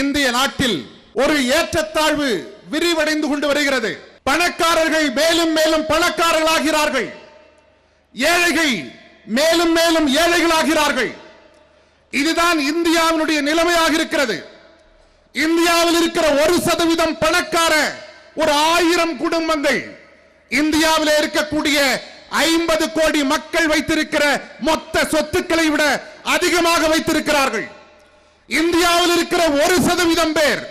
இந்திய நாட்டில் ஒரு ஏற்றத்தாழ்வு விரிவடைந்து கொண்டு வருகிறது. பணக்காரர்கள் மேலும் மேலும் பணக்காரர்களாகிறார்கள். ஏழைகள் மேலும் மேலும் ஏழைகளாகிறார்கள். இதுதான் இந்தியாவினுடைய நிலைமையாக இருக்கிறது. இந்தியாவில் இருக்கிற ஒரு சதவீதம் பணக்கார ஒரு ஆயிரம் குடும்பங்கள் இந்தியாவில் இருக்கக்கூடிய ஐம்பது கோடி மக்கள் வைத்திருக்கிற மொத்த சொத்துக்களை விட அதிகமாக வைத்திருக்கிறார்கள். இந்தியாவில் இருக்கிற ஒரு சதவீதம் பேர்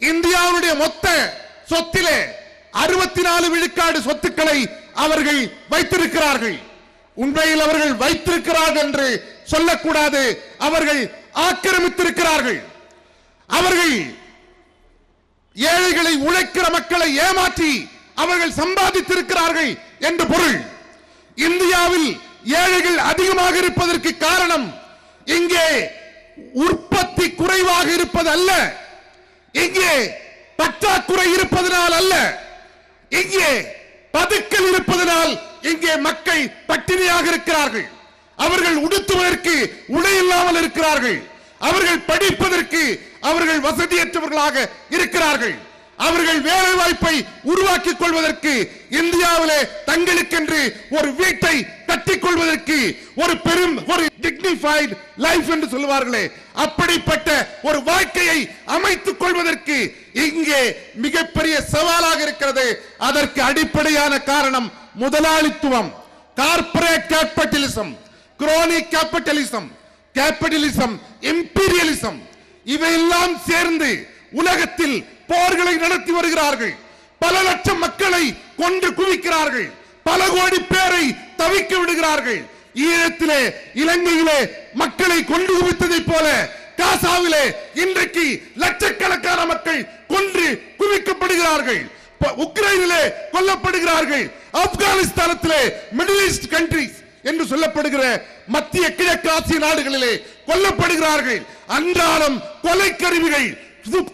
இந்தியாவுடைய மொத்த சொத்திலே அறுபத்தி நாலு விழுக்காடு சொத்துக்களை அவர்கள் வைத்திருக்கிறார்கள். உண்மையில் அவர்கள் வைத்திருக்கிறார்கள் என்று சொல்லக்கூடாது. அவர்கள் ஆக்கிரமித்திருக்கிறார்கள். அவர்கள் ஏழைகளை உழைக்கிற மக்களை ஏமாற்றி அவர்கள் சம்பாதித்திருக்கிறார்கள் என்று பொருள். இந்தியாவில் ஏழைகள் அதிகமாக இருப்பதற்கு காரணம் இங்கே உற்பத்தி குறைவாக இருப்பது அல்ல இங்கே பற்றாக்குறை இருப்பதனால் அல்ல. இங்கே பதுக்கல் இருப்பதனால் இங்கே மக்கள் பட்டினியாக இருக்கிறார்கள். அவர்கள் உடுத்துவதற்கு உடை இல்லாமல் இருக்கிறார்கள். அவர்கள் படிப்பதற்கு அவர்கள் வசதியற்றவர்களாக இருக்கிறார்கள். அவர்கள் வேலை வாய்ப்பை உருவாக்கிக் கொள்வதற்கு இந்தியாவிலே தங்களுக்கென்று ஒரு வீட்டை கட்டி கொள்வதற்கு ஒரு பெரும் ஒரு டிக்னிஃபைட் லைஃப் என்று சொல்லுவார்களே. அப்படிப்பட்ட ஒரு வாழ்க்கையை அமைத்துக் கொள்வதற்கு இங்கே மிகப்பெரிய சவாலாக இருக்கிறது. அதற்கு அடிப்படையான காரணம் முதலாளித்துவம். Corporate capitalism chronic capitalism capitalism imperialism இவையெல்லாம் சேர்ந்து உலகத்தில் போர்களை நடத்தி வருகிறார்கள். பல லட்சம் மக்களை கொன்று குவிக்கிறார்கள். பல கோடி பேரை தவிக்க விடுகிறார்கள். ஈழத்திலே இலங்கையிலே மக்களை கொண்டு குவித்ததைப் போல காசாவிலே இன்றைக்கு லட்சக்கணக்கான மக்கள் கொன்று குவிக்கப்படுகிறார்கள். உக்ரைனிலே கொல்லப்படுகிறார்கள். ஆப்கானிஸ்தானத்திலே மிடில் ஈஸ்ட் கண்ட்ரிஸ் என்று சொல்லப்படுகிற மத்திய கிழக்கு ஆசிய நாடுகளிலே கொல்லப்படுகிறார்கள். அன்றாடம் கொலை கருவிகள்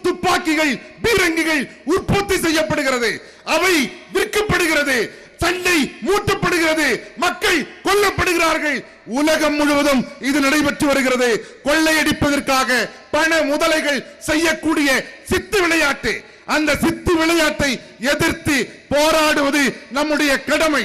துப்பாக்கிகள் பீரங்கிகள் உற்பத்தி செய்யப்படுகிறது. அவை விற்கப்படுகிறது. சண்டை மூட்டப்படுகிறது. மக்கள் கொல்லப்படுகிறார்கள். உலகம் முழுவதும் இது நடைபெற்று வருகிறது. கொள்ளையடிப்பதற்காக பண முதலைகள் செய்யக்கூடிய சித்து விளையாட்டு. அந்த சித்து விளையாட்டை எதிர்த்து போராடுவது நம்முடைய கடமை.